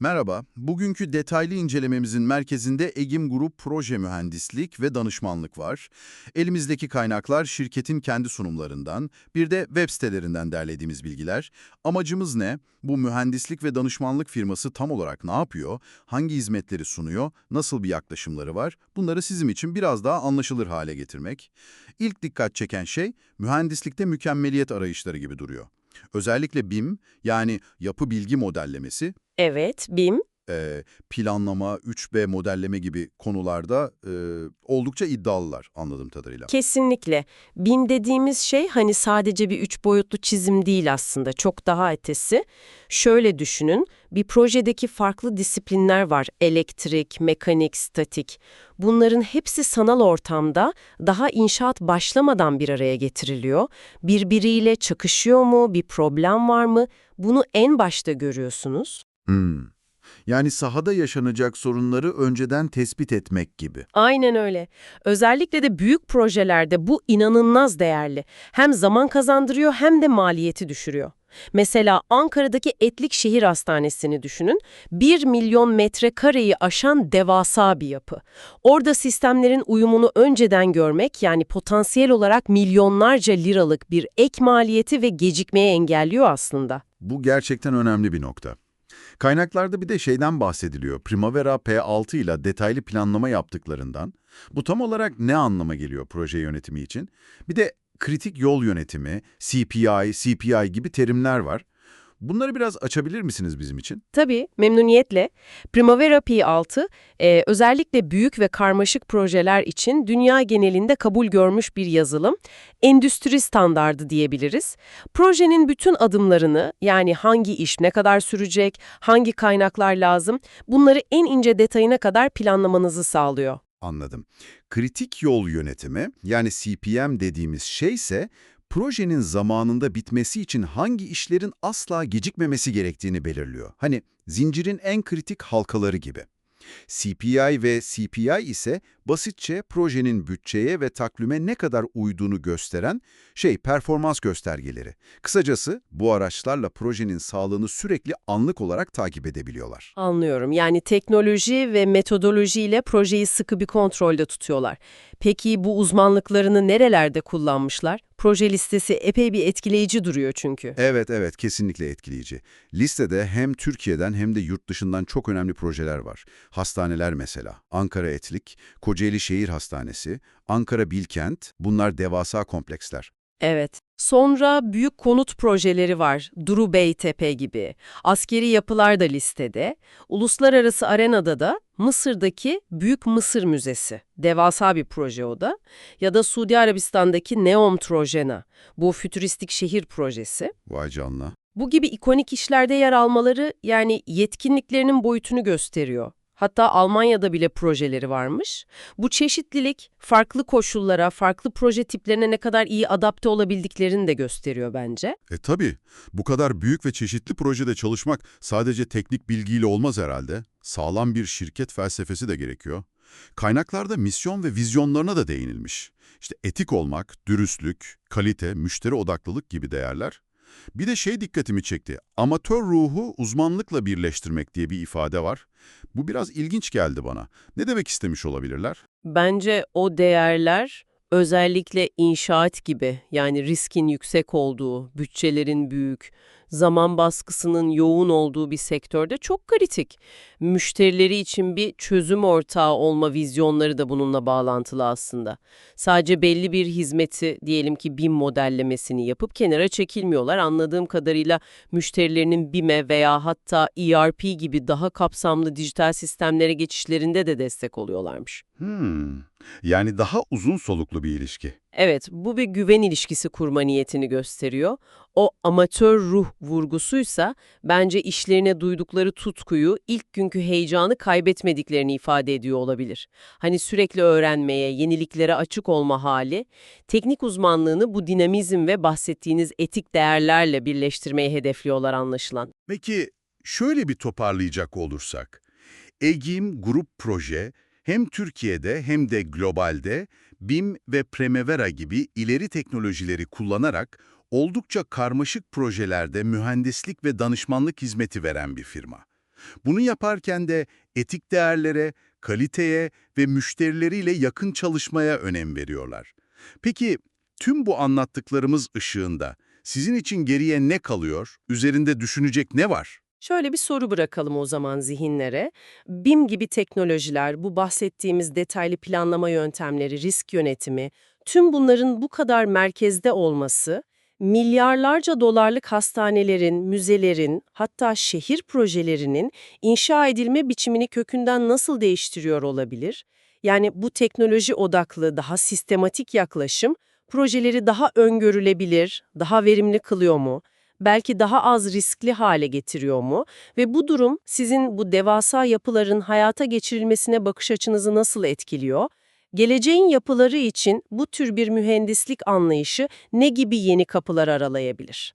Merhaba, bugünkü detaylı incelememizin merkezinde Egim Grup Proje Mühendislik ve Danışmanlık var. Elimizdeki kaynaklar şirketin kendi sunumlarından, bir de web sitelerinden derlediğimiz bilgiler. Amacımız ne? Bu mühendislik ve danışmanlık firması tam olarak ne yapıyor? Hangi hizmetleri sunuyor? Nasıl bir yaklaşımları var? Bunları sizin için biraz daha anlaşılır hale getirmek. İlk dikkat çeken şey, mühendislikte mükemmeliyet arayışları gibi duruyor. Özellikle BIM, yani yapı bilgi modellemesi, Evet, BIM. e, planlama, 3B modelleme gibi konularda e, oldukça iddialılar anladığım kadarıyla. Kesinlikle. BIM dediğimiz şey hani sadece bir üç boyutlu çizim değil aslında. Çok daha ötesi. Şöyle düşünün, bir projedeki farklı disiplinler var. Elektrik, mekanik, statik. Bunların hepsi sanal ortamda daha inşaat başlamadan bir araya getiriliyor. Birbiriyle çakışıyor mu, bir problem var mı? Bunu en başta görüyorsunuz. Hmm. Yani sahada yaşanacak sorunları önceden tespit etmek gibi. Aynen öyle. Özellikle de büyük projelerde bu inanılmaz değerli. Hem zaman kazandırıyor hem de maliyeti düşürüyor. Mesela Ankara'daki Etlik Şehir Hastanesi'ni düşünün. 1 milyon metrekareyi aşan devasa bir yapı. Orada sistemlerin uyumunu önceden görmek yani potansiyel olarak milyonlarca liralık bir ek maliyeti ve gecikmeyi engelliyor aslında. Bu gerçekten önemli bir nokta. Kaynaklarda bir de şeyden bahsediliyor. Primavera P6 ile detaylı planlama yaptıklarından. Bu tam olarak ne anlama geliyor proje yönetimi için? Bir de kritik yol yönetimi, CPI, CPI gibi terimler var. Bunları biraz açabilir misiniz bizim için? Tabii, memnuniyetle. Primavera P6, e, özellikle büyük ve karmaşık projeler için dünya genelinde kabul görmüş bir yazılım. Endüstri standardı diyebiliriz. Projenin bütün adımlarını, yani hangi iş ne kadar sürecek, hangi kaynaklar lazım, bunları en ince detayına kadar planlamanızı sağlıyor. Anladım. Kritik yol yönetimi, yani CPM dediğimiz şey ise projenin zamanında bitmesi için hangi işlerin asla gecikmemesi gerektiğini belirliyor. Hani zincirin en kritik halkaları gibi. CPI ve CPI ise basitçe projenin bütçeye ve takvime ne kadar uyduğunu gösteren şey performans göstergeleri. Kısacası bu araçlarla projenin sağlığını sürekli anlık olarak takip edebiliyorlar. Anlıyorum. Yani teknoloji ve metodolojiyle projeyi sıkı bir kontrolde tutuyorlar. Peki bu uzmanlıklarını nerelerde kullanmışlar? Proje listesi epey bir etkileyici duruyor çünkü. Evet evet kesinlikle etkileyici. Listede hem Türkiye'den hem de yurt dışından çok önemli projeler var. Hastaneler mesela. Ankara Etlik, Kocaeli Şehir Hastanesi, Ankara Bilkent bunlar devasa kompleksler. Evet. Sonra büyük konut projeleri var. Duru Beytepe gibi. Askeri yapılar da listede. Uluslararası arenada da Mısır'daki Büyük Mısır Müzesi. Devasa bir proje o da. Ya da Suudi Arabistan'daki Neom Trojena. Bu fütüristik şehir projesi. Vay canına. Bu gibi ikonik işlerde yer almaları yani yetkinliklerinin boyutunu gösteriyor. Hatta Almanya'da bile projeleri varmış. Bu çeşitlilik farklı koşullara, farklı proje tiplerine ne kadar iyi adapte olabildiklerini de gösteriyor bence. E tabii. Bu kadar büyük ve çeşitli projede çalışmak sadece teknik bilgiyle olmaz herhalde. Sağlam bir şirket felsefesi de gerekiyor. Kaynaklarda misyon ve vizyonlarına da değinilmiş. İşte etik olmak, dürüstlük, kalite, müşteri odaklılık gibi değerler. Bir de şey dikkatimi çekti. Amatör ruhu uzmanlıkla birleştirmek diye bir ifade var. Bu biraz ilginç geldi bana. Ne demek istemiş olabilirler? Bence o değerler özellikle inşaat gibi yani riskin yüksek olduğu, bütçelerin büyük, zaman baskısının yoğun olduğu bir sektörde çok kritik. Müşterileri için bir çözüm ortağı olma vizyonları da bununla bağlantılı aslında. Sadece belli bir hizmeti diyelim ki BIM modellemesini yapıp kenara çekilmiyorlar. Anladığım kadarıyla müşterilerinin BIM'e veya hatta ERP gibi daha kapsamlı dijital sistemlere geçişlerinde de destek oluyorlarmış. Hmm. Yani daha uzun soluklu bir ilişki. Evet, bu bir güven ilişkisi kurma niyetini gösteriyor. O amatör ruh vurgusuysa bence işlerine duydukları tutkuyu, ilk günkü heyecanı kaybetmediklerini ifade ediyor olabilir. Hani sürekli öğrenmeye, yeniliklere açık olma hali, teknik uzmanlığını bu dinamizm ve bahsettiğiniz etik değerlerle birleştirmeyi hedefliyorlar anlaşılan. Peki şöyle bir toparlayacak olursak. EGİM Grup Proje hem Türkiye'de hem de globalde BIM ve Primavera gibi ileri teknolojileri kullanarak oldukça karmaşık projelerde mühendislik ve danışmanlık hizmeti veren bir firma. Bunu yaparken de etik değerlere, kaliteye ve müşterileriyle yakın çalışmaya önem veriyorlar. Peki tüm bu anlattıklarımız ışığında sizin için geriye ne kalıyor? Üzerinde düşünecek ne var? Şöyle bir soru bırakalım o zaman zihinlere. BIM gibi teknolojiler, bu bahsettiğimiz detaylı planlama yöntemleri, risk yönetimi, tüm bunların bu kadar merkezde olması, milyarlarca dolarlık hastanelerin, müzelerin, hatta şehir projelerinin inşa edilme biçimini kökünden nasıl değiştiriyor olabilir? Yani bu teknoloji odaklı, daha sistematik yaklaşım, projeleri daha öngörülebilir, daha verimli kılıyor mu? Belki daha az riskli hale getiriyor mu? Ve bu durum sizin bu devasa yapıların hayata geçirilmesine bakış açınızı nasıl etkiliyor? Geleceğin yapıları için bu tür bir mühendislik anlayışı ne gibi yeni kapılar aralayabilir?